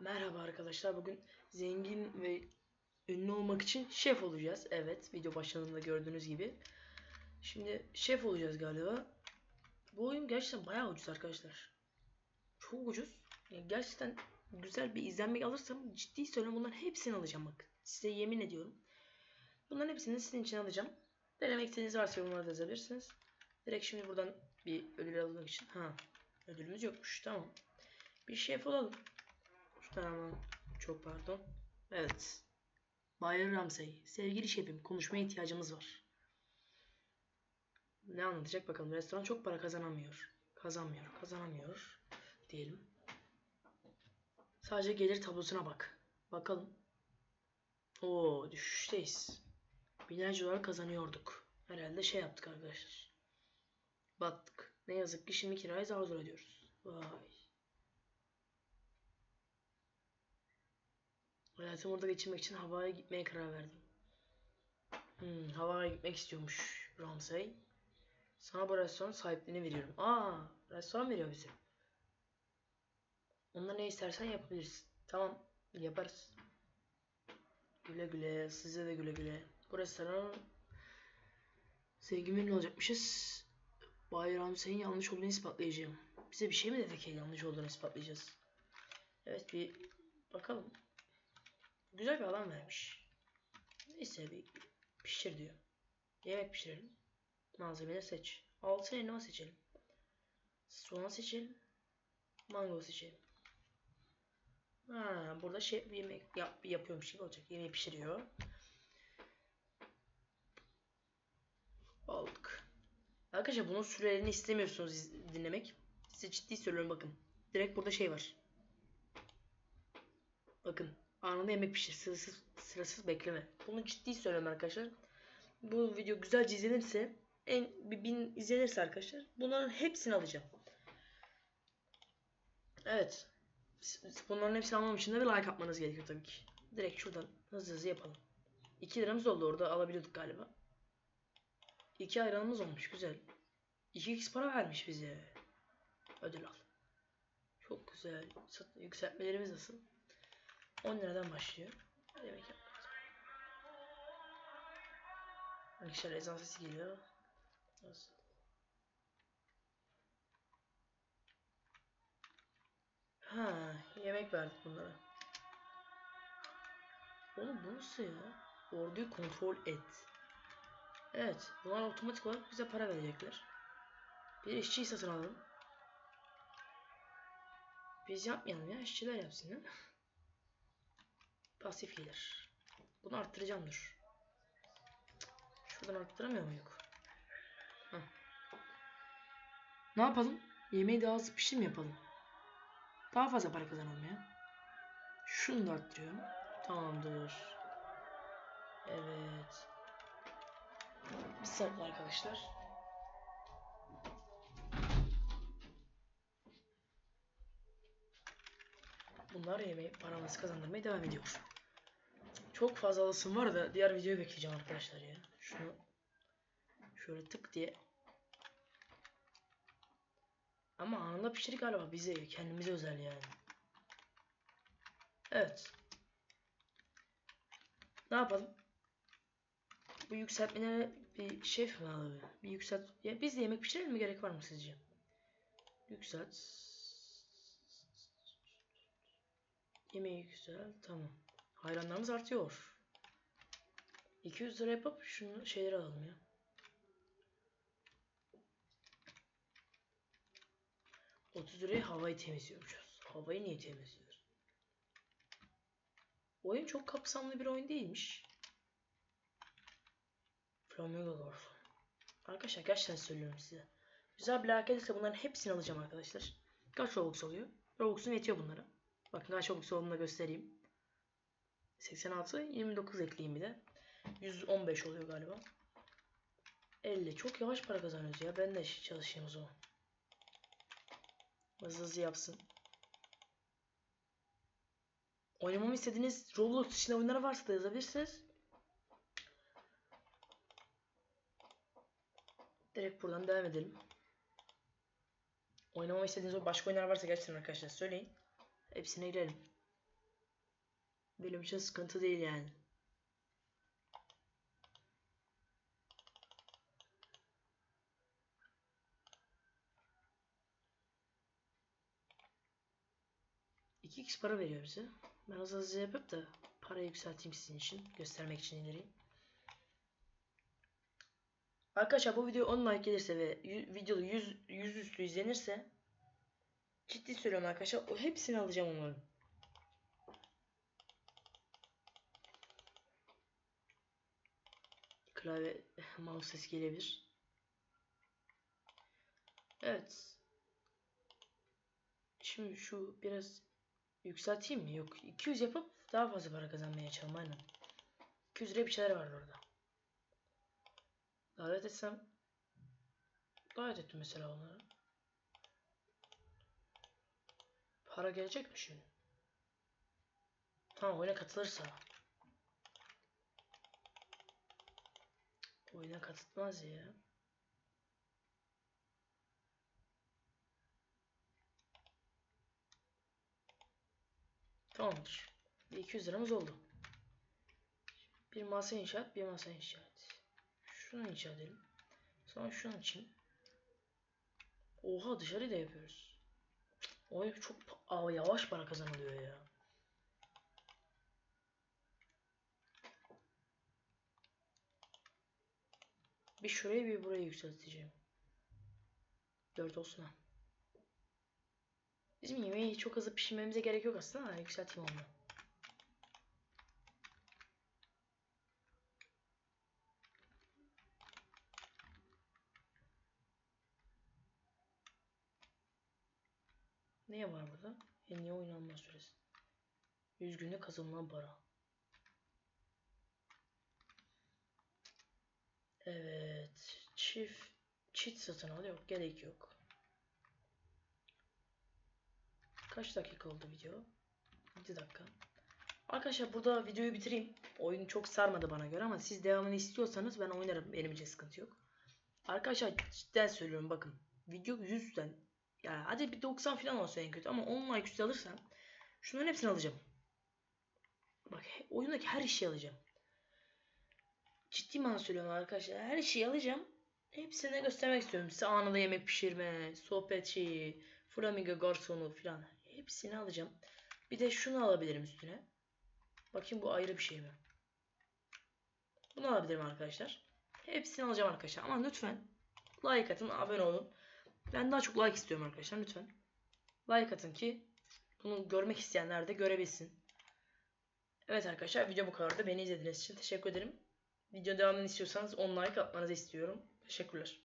Merhaba arkadaşlar. Bugün zengin ve ünlü olmak için şef olacağız. Evet, video başlarında gördüğünüz gibi. Şimdi şef olacağız galiba. Bu oyun gerçekten bayağı ucuz arkadaşlar. Çok ucuz. Yani gerçekten güzel bir izlenmek alırsam ciddi söylüyorum bunların hepsini alacağım bak. Size yemin ediyorum. Bunların hepsini sizin için alacağım. Denemek istediğiniz varsa yorumlarda yazabilirsiniz. Direkt şimdi buradan bir ödül almak için. Ha, ödülümüz yokmuş. Tamam. Bir şef olalım. Tamam. Çok pardon. Evet. Bayan Ramsey. Sevgili şefim konuşmaya ihtiyacımız var. Ne anlatacak bakalım. Restoran çok para kazanamıyor. Kazanmıyor. Kazanamıyor. Diyelim. Sadece gelir tablosuna bak. Bakalım. Oo düşüşteyiz. Binlerce dolar kazanıyorduk. Herhalde şey yaptık arkadaşlar. Battık. Ne yazık ki şimdi kirayı zar zor ödüyoruz. Vay. Hayatımı orada geçirmek için Hawaii'ye gitmeye karar verdim. Hmm, Hawaii'ye gitmek istiyormuş Ramsey. Sana bu restoran sahipliğini veriyorum. Aa, restoran veriyor bize. Onda ne istersen yapabiliriz. Tamam, yaparız. Güle güle, size de güle güle. Bu restoran sevgimin olacakmışız. Bay Ramsey'in yanlış olduğunu ispatlayacağım. Bize bir şey mi dedi ki yanlış olduğunu ispatlayacağız? Evet bir bakalım. Güzel bir alan vermiş. Neyse bir pişir diyor. Yemek pişirelim. Malzemeleri seç. Altın elma seçelim. Soğan seçelim. Mango seçelim. Ha, burada şey bir yemek yap, yapıyormuş gibi olacak. Yemeği pişiriyor. Aldık. Arkadaşlar bunun sürelerini istemiyorsunuz dinlemek. Size ciddi söylüyorum bakın. Direkt burada şey var. Bakın anında yemek pişir. Sırasız, sırasız bekleme. Bunu ciddi söylüyorum arkadaşlar. Bu video güzelce izlenirse en bir bin izlenirse arkadaşlar bunların hepsini alacağım. Evet. Bunların hepsini almam için de bir like atmanız gerekiyor tabii ki. Direkt şuradan hızlı hızlı yapalım. 2 liramız oldu orada alabiliyorduk galiba. 2 ayranımız olmuş güzel. 2x para vermiş bize. Ödül al. Çok güzel. Yükseltmelerimiz nasıl? 10 liradan başlıyor. Yemek yapmak. Arkadaşlar ezan sesi geliyor. Nasıl? Ha, yemek verdik bunlara. Oğlum bu nasıl ya? Orduyu kontrol et. Evet, bunlar otomatik olarak bize para verecekler. Bir işçiyi satın alalım. Biz yapmayalım ya, işçiler yapsın ya. Pasif gelir. Bunu arttıracağım dur. Şuradan arttıramıyor muyuk? Heh. Ne yapalım? Yemeği daha hızlı pişir mi yapalım? Daha fazla para kazanalım ya. Şunu da arttırıyorum. Tamamdır. Evet. Bir saniye arkadaşlar. Bunlar yemeği paramızı kazandırmaya devam ediyor. Çok fazla alasım var da diğer videoyu bekleyeceğim arkadaşlar ya. Şunu şöyle tık diye. Ama anında pişirik galiba bize kendimize özel yani. Evet. Ne yapalım? Bu yükseltmelere bir şef mi abi? Bir yükselt. Ya biz de yemek pişirelim mi gerek var mı sizce? Yükselt. Yemeği güzel. Tamam. Hayranlarımız artıyor. 200 lira yapıp şunu şeyleri alalım ya. Otuz liraya havayı temizliyormuşuz. Havayı niye temizliyoruz? Oyun çok kapsamlı bir oyun değilmiş. Flamingo Golf. Arkadaşlar gerçekten söylüyorum size. Güzel bir gelirse bunların hepsini alacağım arkadaşlar. Kaç Robux oluyor? Robux'um yetiyor bunlara. Bakın kaç Robux olduğunu da göstereyim. 86, 29 ekleyeyim bir de. 115 oluyor galiba. 50. Çok yavaş para kazanıyoruz ya. Ben de çalışayım o zaman. Hızlı hızlı yapsın. Oynamamı istediğiniz Roblox dışında oyunlar varsa da yazabilirsiniz. Direkt buradan devam edelim. Oynamamı istediğiniz başka oyunlar varsa gerçekten arkadaşlar söyleyin. Hepsine girelim. Benim için sıkıntı değil yani. İki x para veriyor bize. Ben hızlı hızlı yapıp da parayı yükselteyim sizin için. Göstermek için ileri. Arkadaşlar bu video 10 like gelirse ve video 100, 100 üstü izlenirse ciddi söylüyorum arkadaşlar o hepsini alacağım umarım. Klavye mouse sesi gelebilir. Evet. Şimdi şu biraz yükselteyim mi? Yok. 200 yapıp daha fazla para kazanmaya çalışalım aynen. 200 liraya bir şeyler var orada. Davet etsem davet ettim mesela onları. Para gelecek mi şimdi? Tamam oyuna katılırsa. Oyuna katılmaz ya. Tamamdır. Bir 200 liramız oldu. Bir masa inşaat, bir masa inşaat. Şunu inşa edelim. Sonra şunu için. Oha dışarıyı da yapıyoruz. Oy çok Aa, yavaş para kazanılıyor ya. Bir şurayı bir burayı yükselteceğim. 4 olsun ha. Bizim yemeği çok hızlı pişirmemize gerek yok aslında. ama Yükselteyim onu. Ne var burada? En iyi oynanma süresi. 100 günde kazanılan para. Evet. Çift çift satın al yok. Gerek yok. Kaç dakika oldu video? 7 dakika. Arkadaşlar burada videoyu bitireyim. Oyun çok sarmadı bana göre ama siz devamını istiyorsanız ben oynarım. Benim için sıkıntı yok. Arkadaşlar cidden söylüyorum bakın. Video 100'den yani hadi bir 90 falan olsa en kötü ama 10 like üstü alırsam şunların hepsini alacağım. Bak oyundaki her şeyi alacağım. Ciddi manada söylüyorum arkadaşlar. Her şeyi alacağım. Hepsini göstermek istiyorum. Size anında yemek pişirme, sohbet flamingo garsonu falan. Hepsini alacağım. Bir de şunu alabilirim üstüne. Bakayım bu ayrı bir şey mi? Bunu alabilirim arkadaşlar. Hepsini alacağım arkadaşlar. Ama lütfen like atın, abone olun. Ben daha çok like istiyorum arkadaşlar lütfen. Like atın ki bunu görmek isteyenler de görebilsin. Evet arkadaşlar video bu kadardı. Beni izlediğiniz için teşekkür ederim. Video devamını istiyorsanız 10 like atmanızı istiyorum. Teşekkürler.